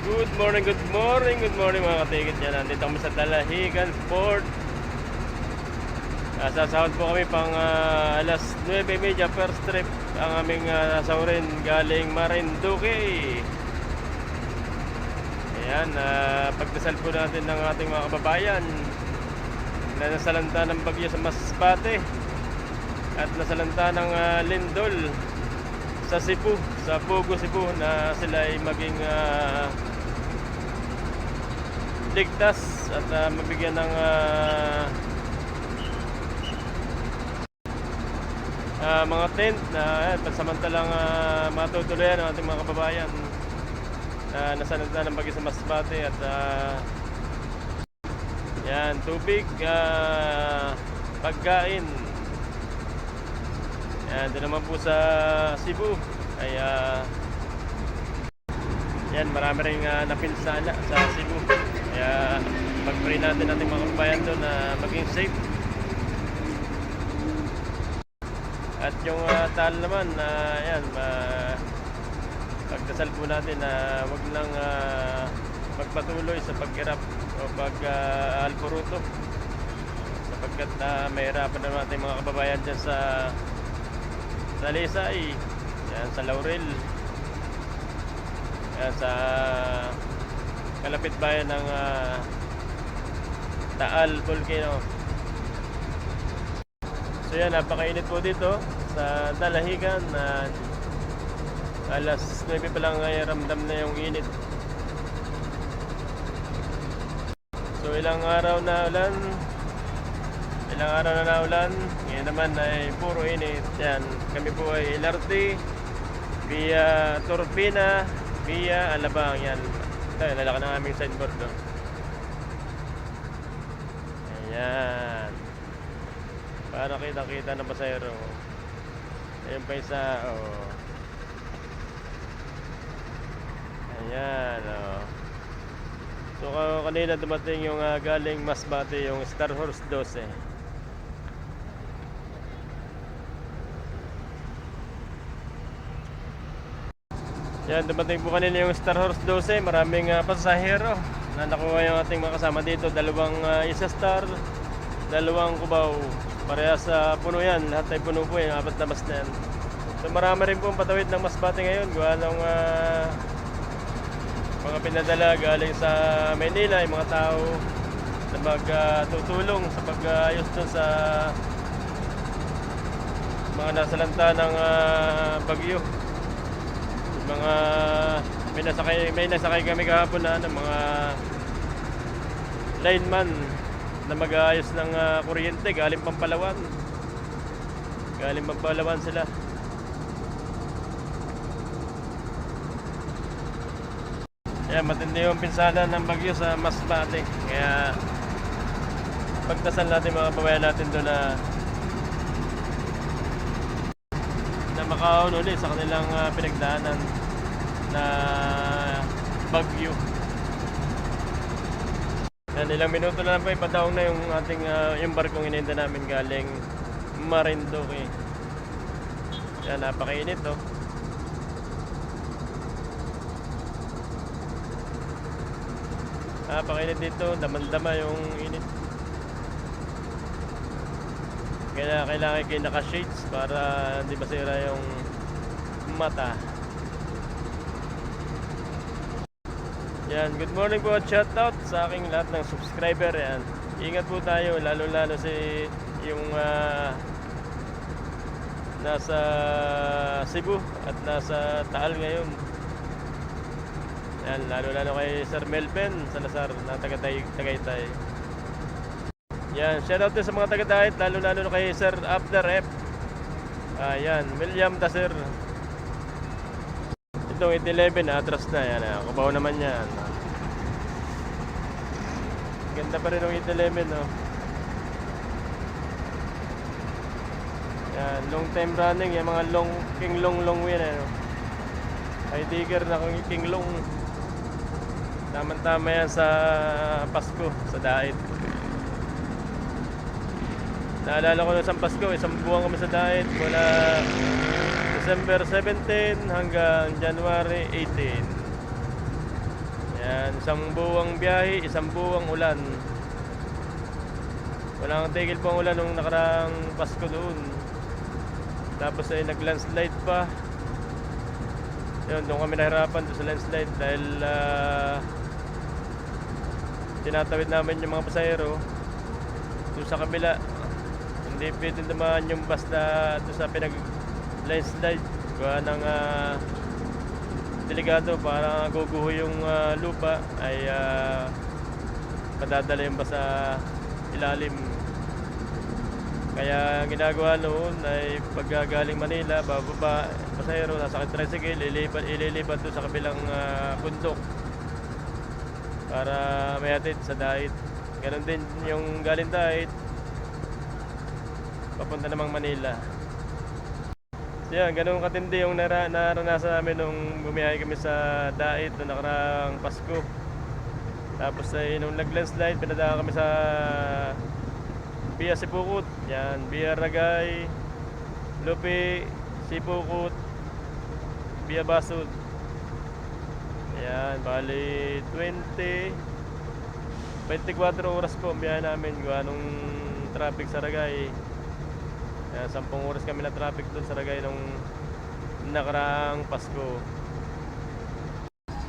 Good morning, good morning, good morning mga katigit yan. Nandito kami sa Dalahigan Port. Uh, sasahod po kami pang ah, alas 9.30 first trip ang aming uh, saurin galing Marinduque. Ayan, uh, pagdasal po natin ng ating mga kababayan na nasalanta ng bagyo sa Masbate at nasalanta ng ah, lindol sa Cebu, sa Pugo, Cebu na sila ay maging ah, ligtas at ah, mabigyan ng ah, ah, mga tent na ayan, pansamantalang uh, matutuloyan ang ating mga kababayan na nasalanta ng bagyo sa Masbate at ah, yan, tubig, ah, pagkain, yan, doon naman po sa Cebu ay ah, yan, marami rin uh, napinsala sa Cebu. Kaya pag-pray natin natin mga kabayan doon na maging safe. At yung uh, tal naman na yan, ma- pagdasal po natin na wag lang ah, magpatuloy sa paghirap o pag uh, sapagkat uh, mahirapan naman ating mga kababayan dyan sa sa Lisay, yan sa Laurel, yan sa kalapit bayan ng ah, Taal Volcano. So yan, napakainit po dito sa Dalahigan na alas 9 pa lang ay ramdam na yung init. So ilang araw na ulan, ilang araw na naulan, ngayon naman ay puro init. Yan, kami po ay LRT, via Torpina, via Alabang. Yan, tayo, lalaki ng aming signboard doon. Ayan. Para kita-kita ng pasayro. Ayun pa isa, oh. Ayan, oh. So ka- kanina dumating yung ah, galing Masbate, yung Star Horse 12. Yan, dumating po kanina yung Star Horse 12. Maraming ah, pasahero na nakuha yung ating mga kasama dito. Dalawang ah, isa star, dalawang kubaw. Parehas sa puno yan. Lahat ay puno po yan. Apat na bus na yan. So marami rin pong patawid ng Masbate ngayon. Gawa ng ah, mga pinadala galing sa Manila. Yung mga tao na magtutulong sa pag-ayos dun sa mga nasalanta ng ah, bagyo mga may nasakay may nasakay kami kahapon na ng mga lineman na mag-aayos ng ah, kuryente galing Pampalawan. Galing Pampalawan sila. Kaya matindi yung pinsala ng bagyo sa Masbate. Kaya pagdasal natin mga kababayan natin doon na na makaon ulit sa kanilang ah, pinagdaanan na bagyo. Yan, ilang minuto na lang po ipadaong na yung ating ah, yung barkong ininda namin galing Marinduque. Yan, napakainit oh. Napakainit dito, daman-dama yung init. Kaya kailangan kayo naka-shades para hindi masira yung mata. Yan, good morning po at shoutout sa aking lahat ng subscriber. Yan. Ingat po tayo, lalo-lalo si yung ah, nasa Cebu at nasa Taal ngayon. Yan, lalo-lalo kay Sir Melvin Salazar na taga Tagaytay. Yan, shoutout din sa mga taga-diet, lalo-lalo na kay Sir After F. Ayan, William Dasir. Itong 811, atras na. Yan, ah, kabaw naman yan. Ganda pa rin ng 811, no? Yan, long time running. Yung mga long, king long long win, ano? Ay digger na kung king long. Tama-tama yan sa Pasko, sa diet. Naalala ko nung isang Pasko, isang buwan kami sa diet mula December 17 hanggang January 18. Yan, isang buwang biyahe, isang buwang ulan. Walang tigil pa ang ulan nung nakaraang Pasko doon. Tapos ay nag-landslide pa. Yun, doon kami nahirapan doon sa landslide dahil ah, tinatawid namin yung mga pasahero doon sa kabila. Hindi pwede naman yung bus na doon sa pinag landslide. Gawa ng ah, delikado para guguho yung ah, lupa ay madadala yung bus sa ilalim. Kaya ginagawa noon ay paggaling Manila, bababa, pasahero, sasakit tricycle, ililipat, ililipat doon sa kabilang bundok para may hatid sa dait. Ganon din yung galing dait, papunta namang Manila. So yan, ganun katindi yung nara, naranasan namin nung bumiyahe kami sa dait noong nakaraang Pasko. Tapos ay nung nag-landslide, pinadaan kami sa Via Sipukut. Yan, Via Ragay, Lupi, Sipukut, Via Basud. Yan, bali 20 24 oras po ang namin gawa nung traffic sa Ragay. Yan, 10 oras kami na traffic doon sa Ragay nung nakaraang Pasko.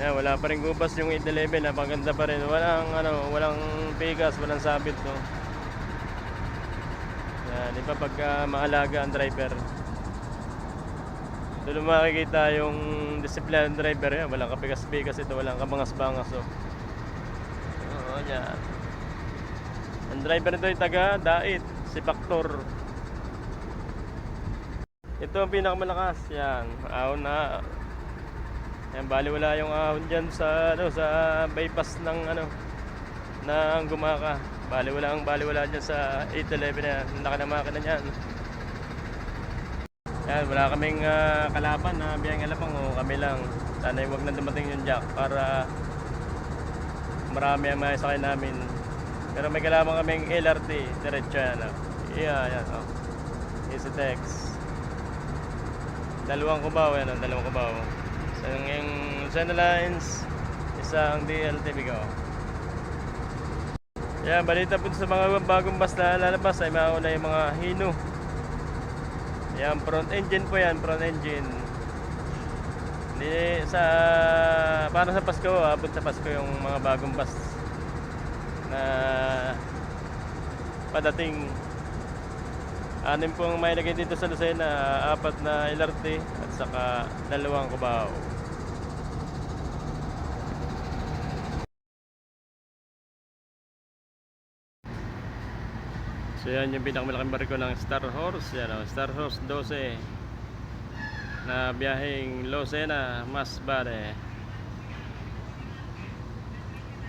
Yan, wala pa rin gupas yung 811, napaganda pa rin. Walang ano, walang bigas, walang sabit, no. Yan, iba pagka maalaga ang driver. Doon makikita yung disiplina ng driver yan. Walang kapigas-pigas ito, walang kabangas-bangas. Oh. Oo, yan. Ang driver nito ay taga Dait, si Paktor. Ito ang pinakamalakas. Yan, ahon na. Yan, bali wala yung ahon dyan sa, ano, sa bypass ng, ano, ng gumaka. Bali wala ang bali wala dyan sa 811 na yan. Laki ng makina niyan. Yan, wala kaming ah, kalaban na biyang alapang o kami lang. Sana wag na dumating yung jack para marami ang may sakay namin. Pero may kalaban kaming LRT, diretso yan. Oh. Yeah, yan. Oh. Easy text. Dalawang kubaw yan, oh, dalawang kubaw. Isang yung Sena Lines, isang DLT Bigo. Yan, balita po sa mga bagong bus na lalabas ay mauna yung mga Hino. Yan, front engine po yan, front engine. Hindi sa para sa Pasko, abot sa Pasko yung mga bagong bus na padating. Anim pong may lagay dito sa Lucena, apat na LRT at saka dalawang Cubao. So yan yung pinakamalaking barko ng Star Horse, yan o, Star Horse 12 na biyaheng Lucena, Masbate.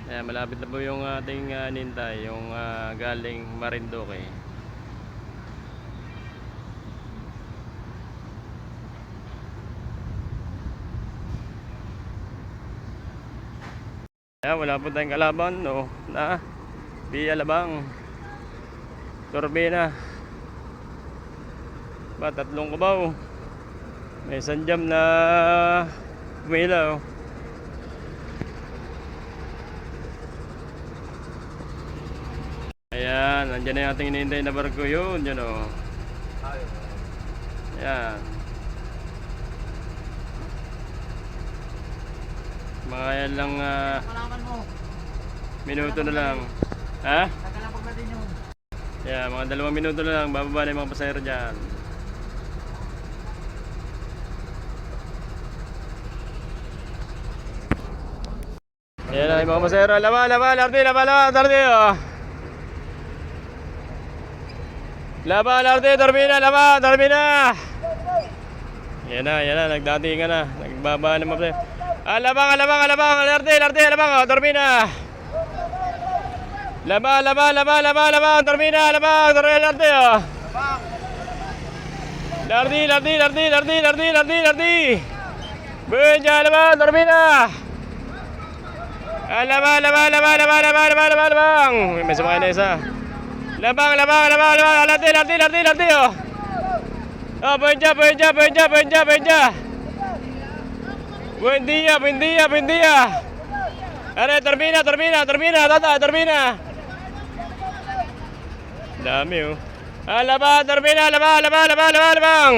Ayan, malapit na po yung ating uh, nintay, yung ah, galing Marinduque. Ayan, wala po tayong kalaban, no, na Via Labang. Turbina. Ba, tatlong kubaw. May isang jam na umilaw. Ayan, nandiyan na yung ating hinihintay na barko yun. Yun o. Ayan. Mga yan lang mo. minuto na lang. Ha? Yeah, mga dalawang minuto na lang, bababa na yung mga pasahero dyan. Ayan na yung mga pasahero. Laba, laba, lardi, laba, laba, lardi, oh. Laba, lardi, turbina, laba, turbina. Yan na, yan na, nagdatingan na. Nagbaba na mga pasahero. A la maga, la maga, la maga, la arte, la arte, la maga, termina. La maga, la maga, la maga, la maga, la maga, termina, la maga, termina el arteo. La ardí, la ardí, la ardí, la ardí, la ardí, la ardí, la ardí. Bella, la maga, termina. A la maga, la maga, la maga, la maga, la maga, la maga, la maga, la maga. Me se mueve esa. La maga, la maga, la maga, la maga, la ardí, la ardí, la ardí, la ardí. Ah, pues ya, pues ya, pues ya, pues ya, pues ya. Buen día, buen día, buen día. Are, turbina, turbina, turbina, tata, turbina. Dami oh. Ah, laba, turbina, laba, laba, laba, laba, labang.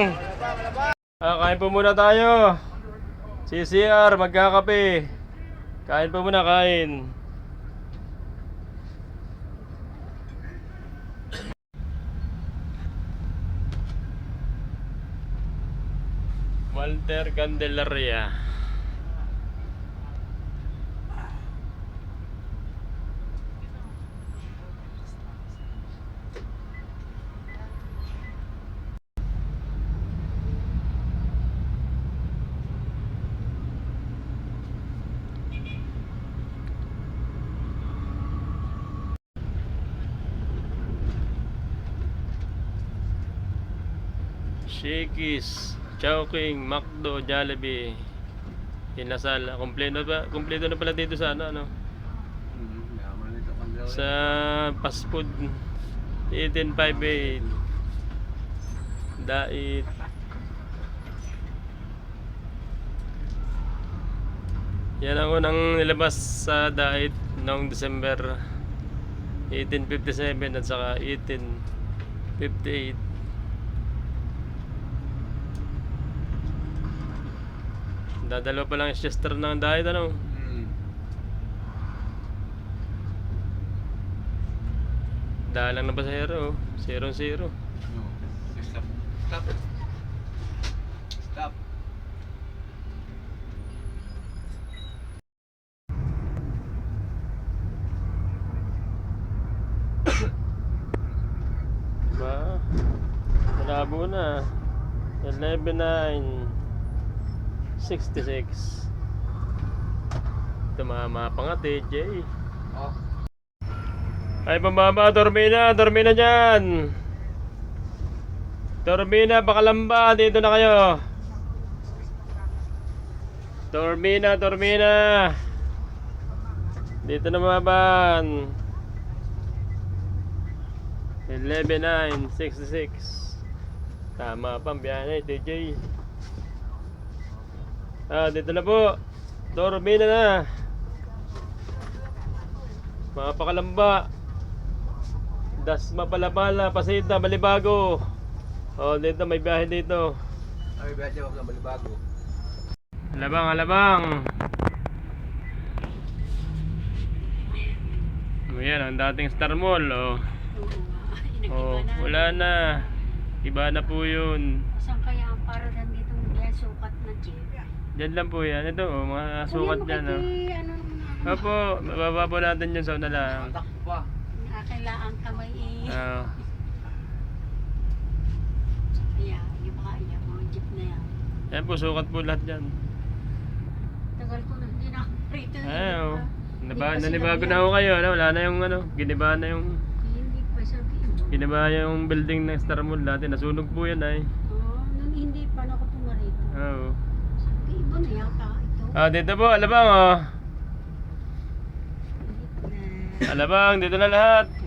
Ah, kain po muna tayo. CCR, magkakape. Kain po muna, kain. Walter Candelaria. Shakey's, Chowking, Macdo, Jollibee, Inasal. Kompleto ba? Kompleto na pala dito sa ano, ano? Sa fast food 1858 Dait Yan ang unang nilabas sa Dait noong December 1857 at saka 1858 Dadalawa pa lang yung Chester ng Dait ano? Dalang na ba sa hero? 0-0 Stop. Stop. Stop. Ba? Malabo na. 11-9 66 Tumama pa nga TJ Oh. Ay pambaba, Tormina, Tormina dyan. Tormina, Bakalamba, dito na kayo. Tormina, Tormina Dito na maban 11-9-66 Tama pa ang biyahe, TJ Ah, dito na po. Tormina na. Mga pakalamba. Dasma Palapala, Pasita, Balibago Oh, dito may biyahe dito. Ay, bete wag na malibago. Alabang, alabang Ayan, ang dating Star Mall oh. Oh, wala na. Iba na po yun. Saan kaya ang para nandito yan sukat na jeep? Diyan lang po yan Ito oh, mga sukat dyan oh. Ano naman Opo, mababa po natin yun sa una lang Takbo pa. Nakakailangan kamay eh. Ah, Yeah, yung mga yan, mga jeep na yan. Yan po, sukat po lahat dyan Tagal ko na hindi nakarito. Ay, oh. Naba, nanibago na ako kayo, ano? wala na yung ano, giniba na yung Hindi pa sabihin mo. giniba yung building ng Star Mall dati, nasunog po yan ay. Oo, nung hindi pa ako pumarito. Oo. Sabi, iba na yata ito. Ah, dito po, alabang oh. Alabang, dito na lahat.